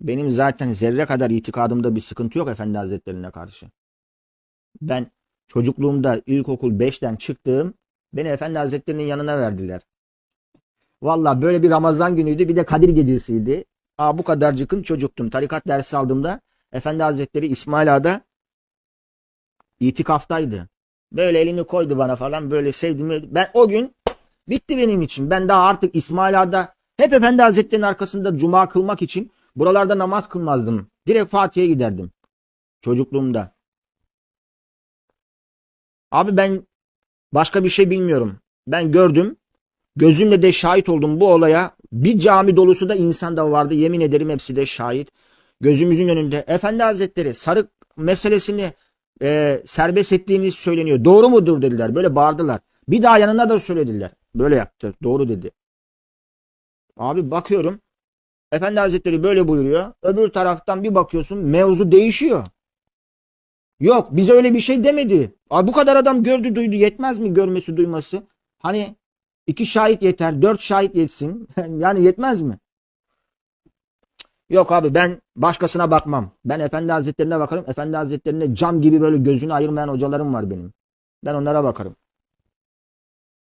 Benim zaten zerre kadar itikadımda bir sıkıntı yok Efendi Hazretlerine karşı. Ben çocukluğumda ilkokul 5'ten çıktığım beni Efendi Hazretlerinin yanına verdiler. Valla böyle bir Ramazan günüydü bir de Kadir gecesiydi. Aa, bu kadarcıkın çocuktum. Tarikat dersi aldığımda Efendi Hazretleri İsmail Ağa'da itikaftaydı. Böyle elini koydu bana falan böyle sevdim. Ben o gün bitti benim için. Ben daha artık İsmail Ağa'da hep Efendi Hazretleri'nin arkasında cuma kılmak için buralarda namaz kılmazdım. Direkt Fatih'e giderdim. Çocukluğumda. Abi ben başka bir şey bilmiyorum. Ben gördüm. Gözümle de şahit oldum bu olaya. Bir cami dolusu da insan da vardı. Yemin ederim hepsi de şahit. Gözümüzün önünde. Efendi Hazretleri sarık meselesini e, serbest ettiğiniz söyleniyor. Doğru mudur dediler. Böyle bağırdılar. Bir daha yanına da söylediler. Böyle yaptı. Doğru dedi. Abi bakıyorum. Efendi Hazretleri böyle buyuruyor. Öbür taraftan bir bakıyorsun mevzu değişiyor. Yok bize öyle bir şey demedi. Abi bu kadar adam gördü duydu yetmez mi görmesi duyması? Hani iki şahit yeter, dört şahit yetsin. yani yetmez mi? Yok abi ben başkasına bakmam. Ben Efendi Hazretlerine bakarım. Efendi Hazretlerine cam gibi böyle gözünü ayırmayan hocalarım var benim. Ben onlara bakarım.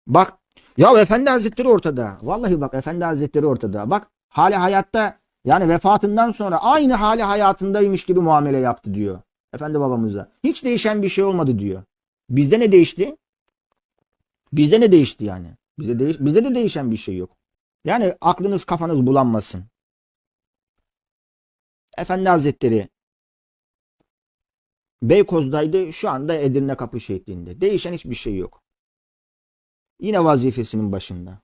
Bak ya Efendi Hazretleri ortada. Vallahi bak Efendi Hazretleri ortada. Bak hali hayatta yani vefatından sonra aynı hali hayatındaymış gibi muamele yaptı diyor. Efendi babamıza. Hiç değişen bir şey olmadı diyor. Bizde ne değişti? Bizde ne değişti yani? Bizde, değiş bizde de değişen bir şey yok. Yani aklınız kafanız bulanmasın. Efendi Hazretleri Beykoz'daydı şu anda Edirne Kapı şeklinde. Değişen hiçbir şey yok. Yine vazifesinin başında.